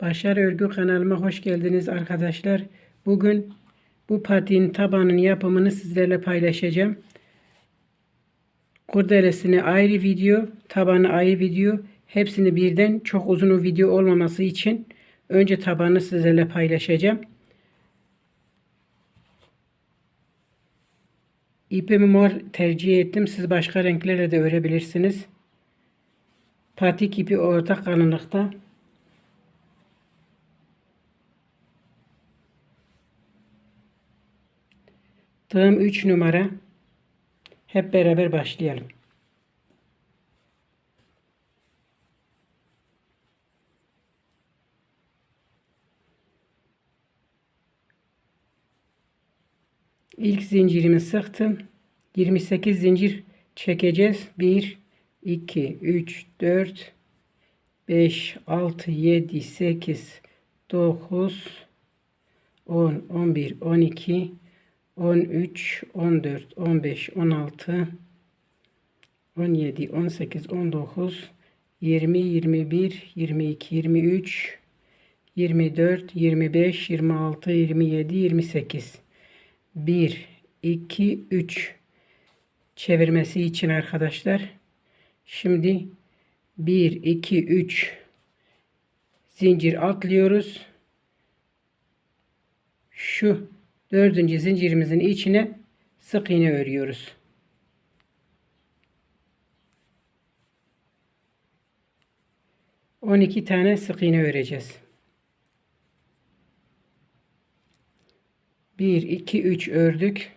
Başar Örgü kanalıma hoş geldiniz arkadaşlar. Bugün bu patiğin tabanının yapımını sizlerle paylaşacağım. Kurdelesini ayrı video, tabanı ayrı video. Hepsini birden çok uzun video olmaması için önce tabanı sizlerle paylaşacağım. İpimi mor tercih ettim. Siz başka renklerle de örebilirsiniz. Patik ipi orta kalınlıkta. Tığım 3 numara. Hep beraber başlayalım. İlk zincirimi sıktım. 28 zincir çekeceğiz. 1 2 3 4 5 6 7 8 9 10 11 12 13 14 15 16 17 18 19 20 21 22 23 24 25 26 27 28 1 2 3 çevirmesi için arkadaşlar. Şimdi 1 2 3 zincir atlıyoruz. Şu dördüncü zincirimizin içine sık iğne örüyoruz On iki tane sık iğne öreceğiz. 1 2 3 ördük.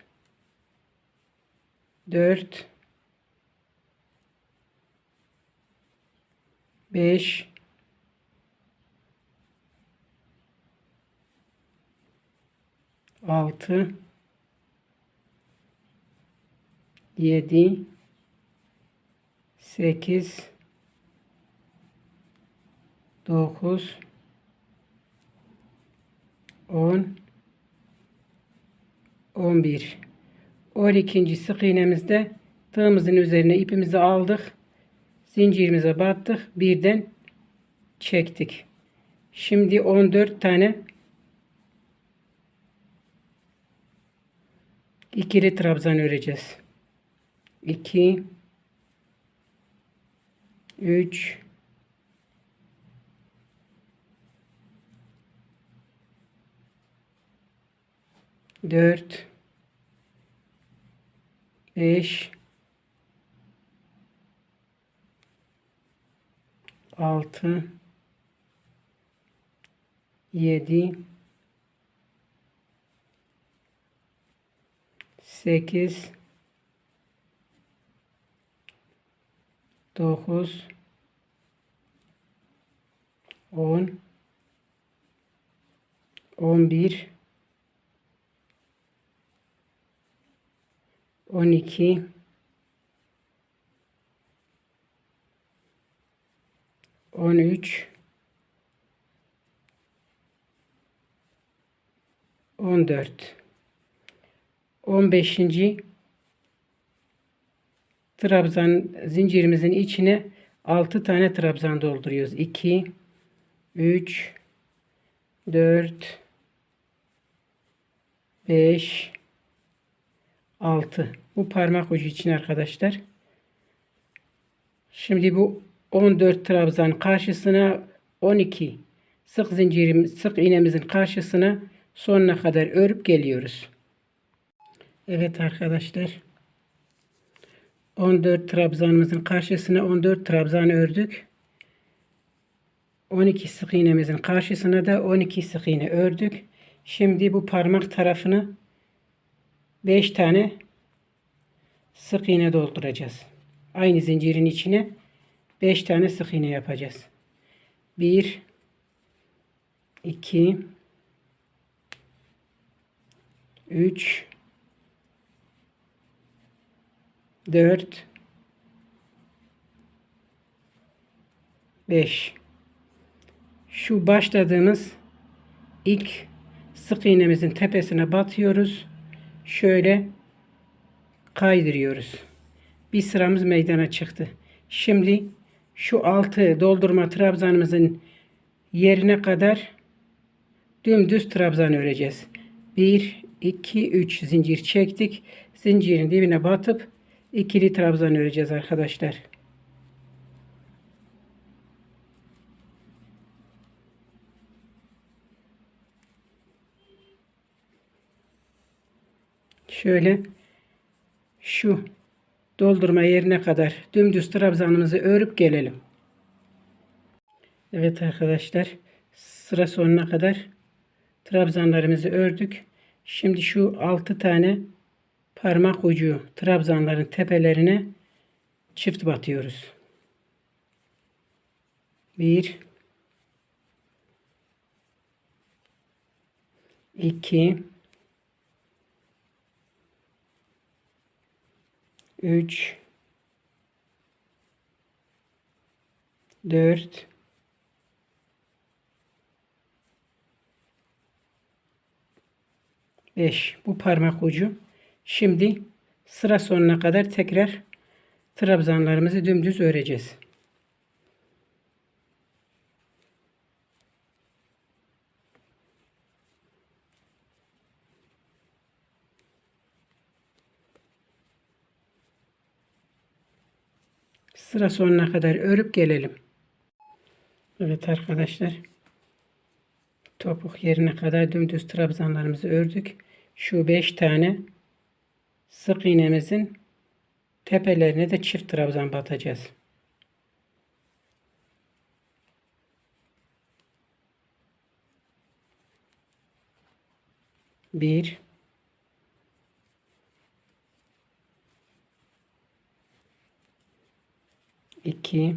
4 5 6 7 8 9 10 11 12. sık iğnemizde tığımızın üzerine ipimizi aldık. Zincirimize battık. Birden çektik. Şimdi 14 tane ikili trabzan öreceğiz. 2 3 4 5 6 7 8 9 10 11 12 13 14 15. trabzan zincirimizin içine 6 tane trabzan dolduruyoruz. 2 3 4 5 6 bu parmak ucu için arkadaşlar. Şimdi bu 14 trabzan karşısına 12 sık zincirim sık iğnemizin karşısına sonuna kadar örüp geliyoruz. Evet arkadaşlar. 14 trabzanımızın karşısına 14 trabzan ördük. 12 sık iğnemizin karşısına da 12 sık iğne ördük. Şimdi bu parmak tarafını 5 tane sık iğne dolduracağız. Aynı zincirin içine 5 tane sık iğne yapacağız. 1 2 3 4 5 Şu başladığımız ilk sık iğnemizin tepesine batıyoruz. Şöyle kaydırıyoruz. Bir sıramız meydana çıktı. Şimdi şu altı doldurma trabzanımızın yerine kadar dümdüz trabzan öreceğiz. 1 2 3 zincir çektik. Zincirin dibine batıp ikili trabzan öreceğiz arkadaşlar. Şöyle şu doldurma yerine kadar dümdüz trabzanımızı örüp gelelim. Evet arkadaşlar sıra sonuna kadar trabzanlarımızı ördük. Şimdi şu 6 tane parmak ucu trabzanların tepelerine çift batıyoruz. 1 2 3 4 5 bu parmak ucu. Şimdi sıra sonuna kadar tekrar trabzanlarımızı dümdüz öreceğiz. Sıra sonuna kadar örüp gelelim. Evet arkadaşlar. Topuk yerine kadar dümdüz trabzanlarımızı ördük. Şu 5 tane sık iğnemizin tepelerine de çift trabzan batacağız. Bir, iki,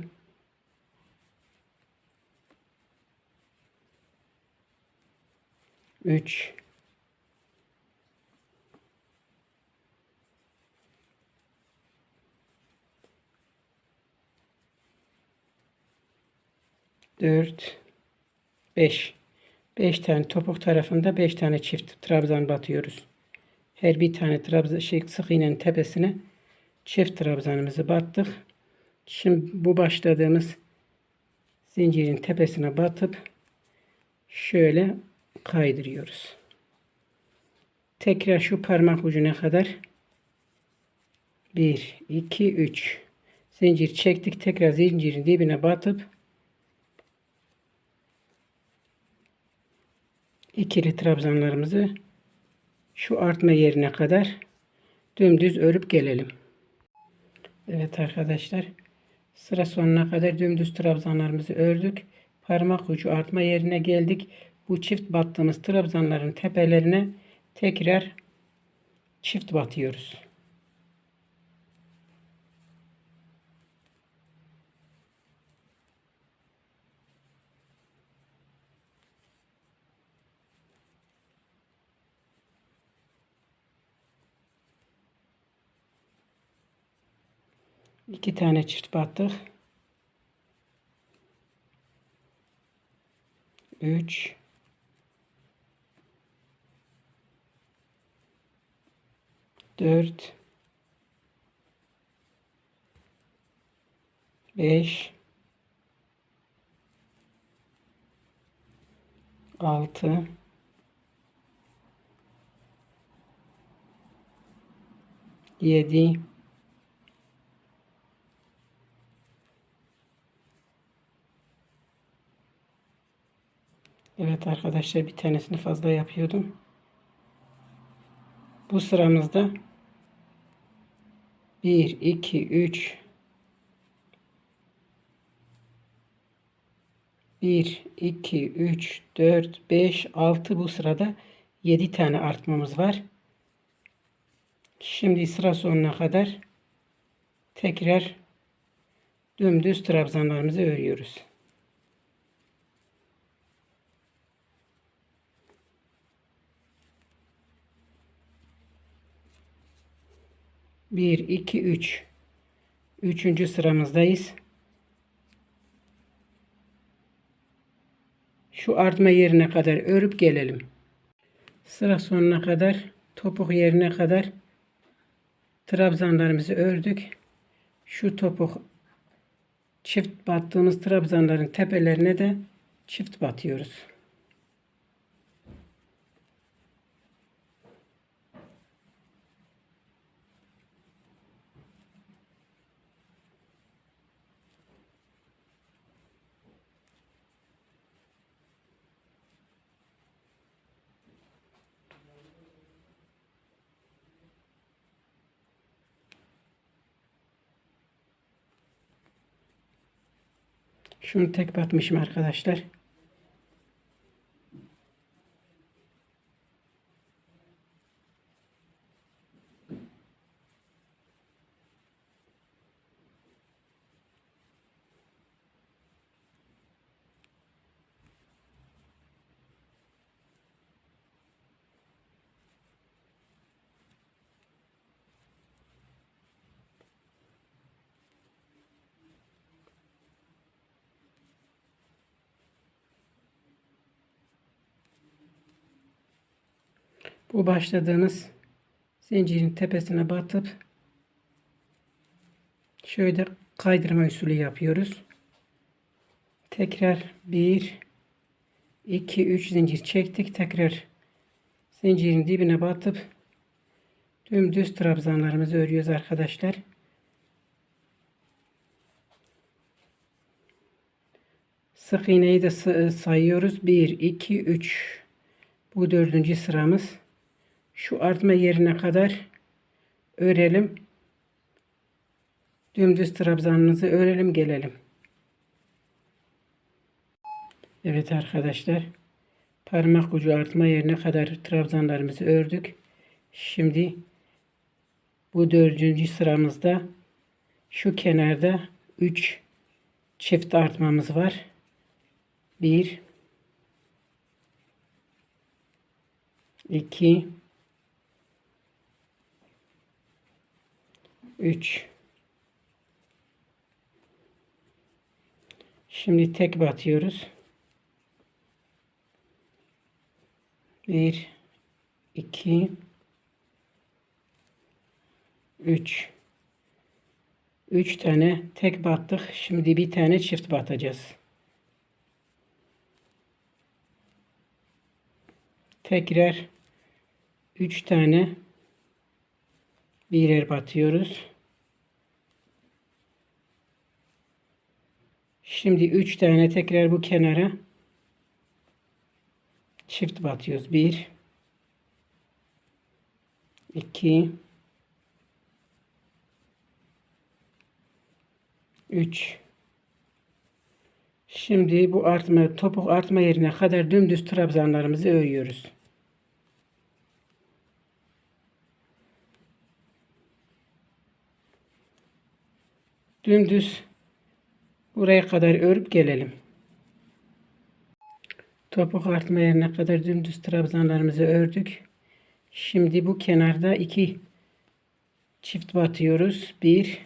üç, dört, beş. Beş tane topuk tarafında beş tane çift trabzan batıyoruz. Her bir tane trabzan şey sık iğnenin tepesine çift trabzanımızı battık. Şimdi bu başladığımız zincirin tepesine batıp şöyle kaydırıyoruz. Tekrar şu parmak ucuna kadar 1 2 3 zincir çektik. Tekrar zincirin dibine batıp ikili trabzanlarımızı şu artma yerine kadar dümdüz örüp gelelim. Evet arkadaşlar sıra sonuna kadar dümdüz trabzanlarımızı ördük. Parmak ucu artma yerine geldik. Bu çift battığımız trabzanların tepelerine tekrar çift batıyoruz. İki tane çift battık. Üç. Dört. Beş. Altı. Yedi. Evet arkadaşlar bir tanesini fazla yapıyordum. Bu sıramızda 1, 2, 3 1, 2, 3, 4, 5, 6 bu sırada 7 tane artmamız var. Şimdi sıra sonuna kadar tekrar dümdüz trabzanlarımızı örüyoruz. Bir, iki, üç. Üçüncü sıramızdayız. Şu artma yerine kadar örüp gelelim. Sıra sonuna kadar topuk yerine kadar trabzanlarımızı ördük. Şu topuk çift battığımız trabzanların tepelerine de çift batıyoruz. Şunu tek batmışım arkadaşlar. Bu başladığımız zincirin tepesine batıp şöyle kaydırma usulü yapıyoruz. Tekrar 1 2 3 zincir çektik. Tekrar zincirin dibine batıp dümdüz trabzanlarımızı örüyoruz arkadaşlar. Sık iğneyi de sayıyoruz. 1 2 3 bu dördüncü sıramız şu artma yerine kadar örelim. Dümdüz trabzanımızı örelim gelelim. Evet arkadaşlar. Parmak ucu artma yerine kadar trabzanlarımızı ördük. Şimdi bu dördüncü sıramızda şu kenarda 3 çift artmamız var. 1 2 3 Şimdi tek batıyoruz. 1 2 3 3 tane tek battık. Şimdi bir tane çift batacağız. Tekrar 3 tane birer batıyoruz. Şimdi 3 tane tekrar bu kenara çift batıyoruz. 1 2 3 Şimdi bu artma topuk artma yerine kadar dümdüz trabzanlarımızı örüyoruz. Dümdüz buraya kadar örüp gelelim. Topuk artma yerine kadar dümdüz trabzanlarımızı ördük. Şimdi bu kenarda iki çift batıyoruz. Bir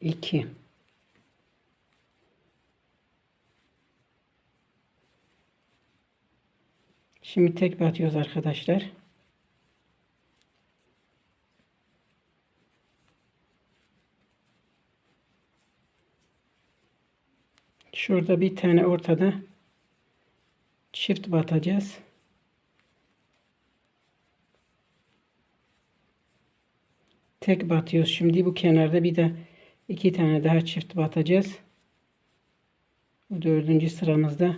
iki Şimdi tek batıyoruz arkadaşlar. Şurada bir tane ortada çift batacağız. Tek batıyoruz. Şimdi bu kenarda bir de iki tane daha çift batacağız. Bu dördüncü sıramızda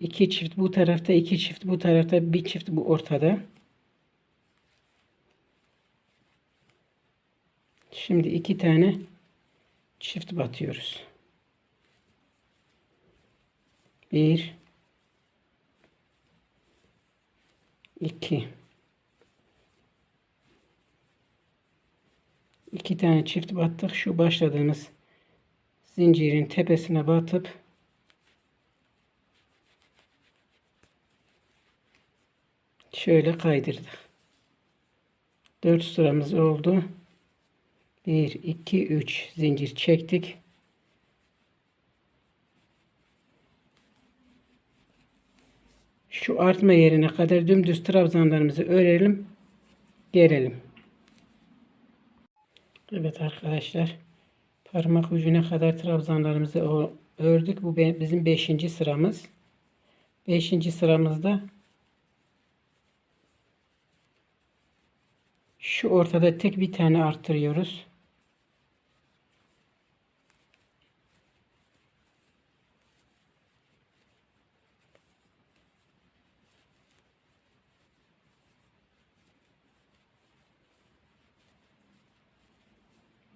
iki çift bu tarafta iki çift bu tarafta bir çift bu ortada. Şimdi iki tane çift batıyoruz. Bir, iki, iki tane çift battık. Şu başladığımız zincirin tepesine batıp şöyle kaydırdık. Dört sıramız oldu. Bir, iki, üç zincir çektik. Şu artma yerine kadar dümdüz trabzanlarımızı örelim. Gerelim. Evet arkadaşlar. Parmak ucuna kadar trabzanlarımızı ördük. Bu bizim 5. sıramız. 5. sıramızda şu ortada tek bir tane arttırıyoruz.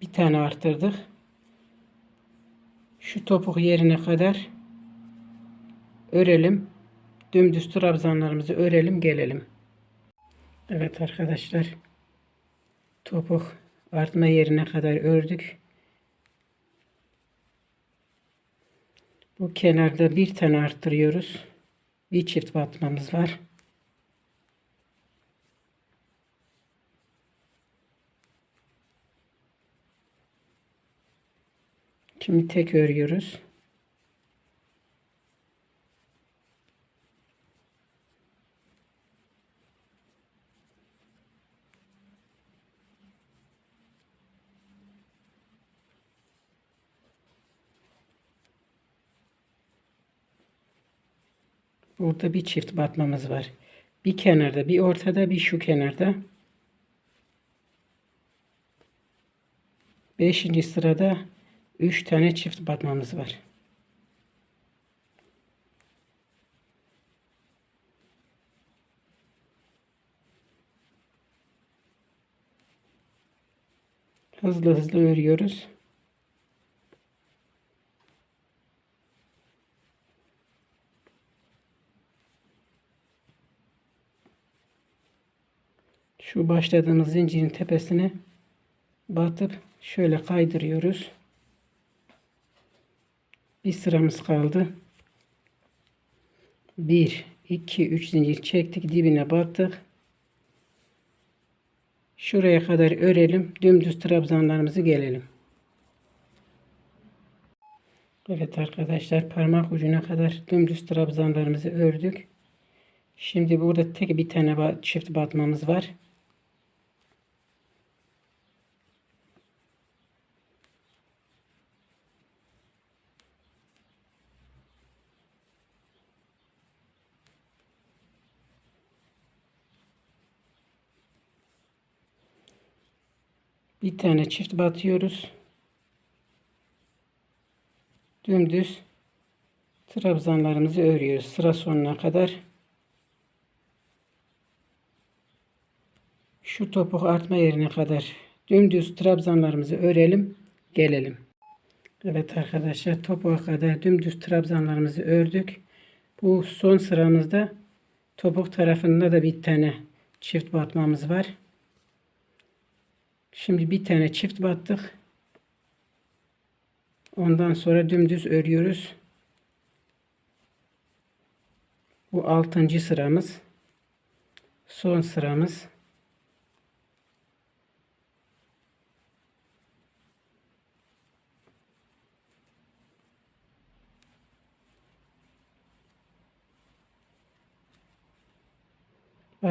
Bir tane arttırdık. Şu topuk yerine kadar örelim. Dümdüz trabzanlarımızı örelim gelelim. Evet arkadaşlar. Topuk artma yerine kadar ördük. Bu kenarda bir tane arttırıyoruz. Bir çift batmamız var. Şimdi tek örüyoruz. Burada bir çift batmamız var. Bir kenarda, bir ortada, bir şu kenarda. Beşinci sırada 3 tane çift batmamız var. Hızlı hızlı örüyoruz. Şu başladığımız zincirin tepesine batıp şöyle kaydırıyoruz. Bir sıramız kaldı. 1 2 3 zincir çektik dibine battık. Şuraya kadar örelim. Dümdüz trabzanlarımızı gelelim. Evet arkadaşlar parmak ucuna kadar dümdüz trabzanlarımızı ördük. Şimdi burada tek bir tane çift batmamız var. Bir tane çift batıyoruz. Dümdüz trabzanlarımızı örüyoruz sıra sonuna kadar. Şu topuk artma yerine kadar dümdüz trabzanlarımızı örelim, gelelim. Evet arkadaşlar topuğa kadar dümdüz trabzanlarımızı ördük. Bu son sıramızda topuk tarafında da bir tane çift batmamız var. Şimdi bir tane çift battık. Ondan sonra dümdüz örüyoruz. Bu altıncı sıramız. Son sıramız.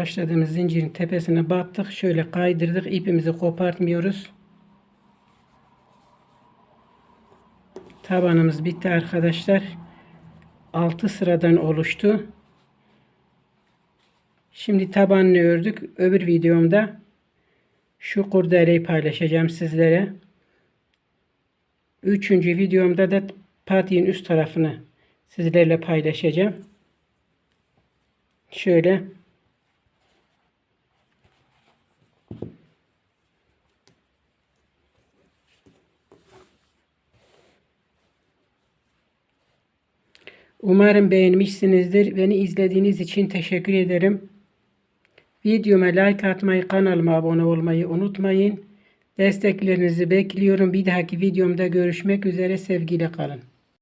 Başladığımız zincirin tepesine battık. Şöyle kaydırdık. ipimizi kopartmıyoruz. Tabanımız bitti arkadaşlar. 6 sıradan oluştu. Şimdi tabanını ördük. Öbür videomda şu kurdeleyi paylaşacağım sizlere. Üçüncü videomda da patiğin üst tarafını sizlerle paylaşacağım. Şöyle Umarım beğenmişsinizdir. Beni izlediğiniz için teşekkür ederim. Videoma like atmayı, kanalıma abone olmayı unutmayın. Desteklerinizi bekliyorum. Bir dahaki videomda görüşmek üzere. Sevgiyle kalın.